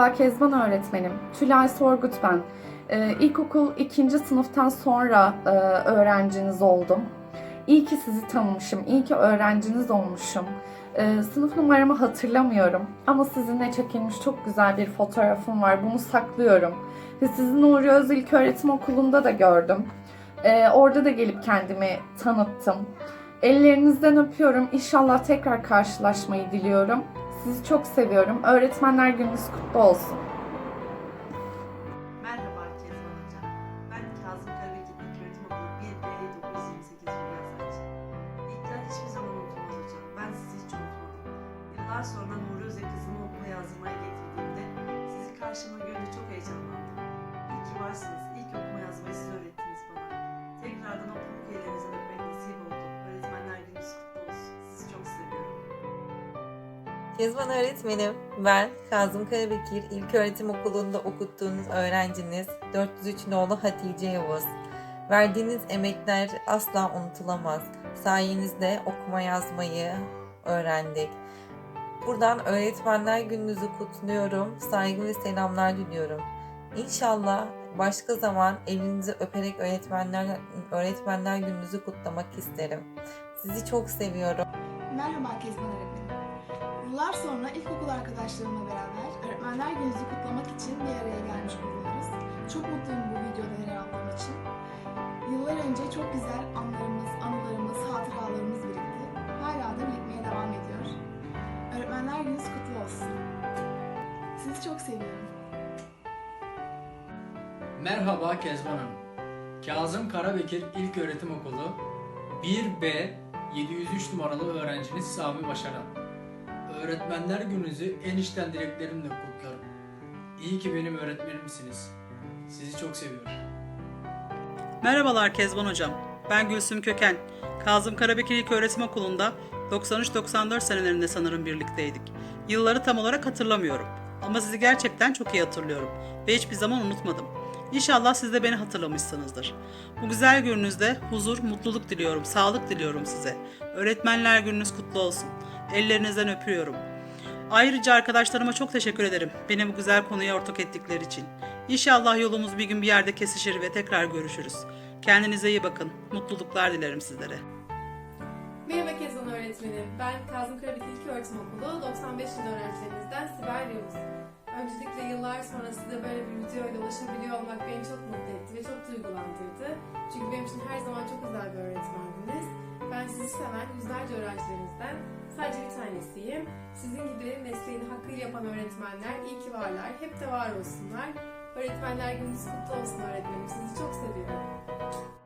Merhaba Kezban öğretmenim. Tülay Sorgut ben. Ee, ilkokul ikinci sınıftan sonra e, öğrenciniz oldum. İyi ki sizi tanımışım, iyi ki öğrenciniz olmuşum. Ee, sınıf numaramı hatırlamıyorum ama sizinle çekilmiş çok güzel bir fotoğrafım var. Bunu saklıyorum. Ve sizi Nuri Öz İlköğretim Okulu'nda da gördüm. Ee, orada da gelip kendimi tanıttım. Ellerinizden öpüyorum. İnşallah tekrar karşılaşmayı diliyorum. Sizi çok seviyorum. Öğretmenler gününüz kutlu olsun. Merhaba Kezban. Ben Kazım Karabekir İlköğretim Okulu 1B 928 Hülya Saç. İlkler hiçbir zaman unutulmaz. Ben sizi hiç unutmadım. Yıllar sonra Nuri kızımı okula yazdırmaya getirdiğimde sizi karşıma görünce çok heyecanlandım. İyi ki. Kezban öğretmenim, ben Kazım Karabekir İlköğretim Okulu'nda okuttuğunuz öğrenciniz 403 nolu Hatice Yavuz. Verdiğiniz emekler asla unutulamaz. Sayenizde okuma yazmayı öğrendik. Buradan öğretmenler gününüzü kutluyorum. Saygı ve selamlar diliyorum. İnşallah başka zaman elinizi öperek öğretmenler öğretmenler gününüzü kutlamak isterim. Sizi çok seviyorum. Merhaba Kezban. Yıllar sonra ilkokul arkadaşlarımla beraber öğretmenler gününüzü kutlamak için bir araya gelmiş bulunuyoruz. Çok mutluyum bu videoda yer aldığım için. Yıllar önce çok güzel anlarımız, anılarımız, hatıralarımız birikti. Hala da birikmeye devam ediyor. Öğretmenler gününüz kutlu olsun. Sizi çok seviyorum. Merhaba Kezban Hanım. Kazım Karabekir İlköğretim Okulu 1B 703 numaralı öğrenciniz Sami Başaran. Öğretmenler gününüzü en içten dileklerimle kutlarım. İyi ki benim öğretmenimsiniz. Sizi çok seviyorum. Merhabalar Kezban Hocam. Ben Gülsüm Köken. Kazım Karabekir İlköğretim Okulu'nda 93-94 senelerinde sanırım birlikteydik. Yılları tam olarak hatırlamıyorum. Ama sizi gerçekten çok iyi hatırlıyorum. Ve hiçbir zaman unutmadım. İnşallah siz de beni hatırlamışsınızdır. Bu güzel gününüzde huzur, mutluluk diliyorum, sağlık diliyorum size. Öğretmenler gününüz kutlu olsun. Ellerinizden öpüyorum. Ayrıca arkadaşlarıma çok teşekkür ederim. Beni bu güzel konuya ortak ettikleri için. İnşallah yolumuz bir gün bir yerde kesişir ve tekrar görüşürüz. Kendinize iyi bakın. Mutluluklar dilerim sizlere. Merhaba Kezban öğretmenim. Ben Kazım Karabekir İlköğretim Okulu 95 yıl öğrencilerinizden Sibel Yavuz. Öncelikle yıllar sonra size böyle bir videoyla ulaşabiliyor olmak beni çok mutlu etti ve çok duygulandırdı. Çünkü benim için her zaman çok özel bir öğretmendiniz. Ben sizi seven yüzlerce öğrencilerinizden sadece bir tanesiyim. Sizin gibi mesleğini hakkıyla yapan öğretmenler iyi ki varlar, hep de var olsunlar. Öğretmenler gününüz kutlu olsun öğretmenim. Sizi çok seviyorum.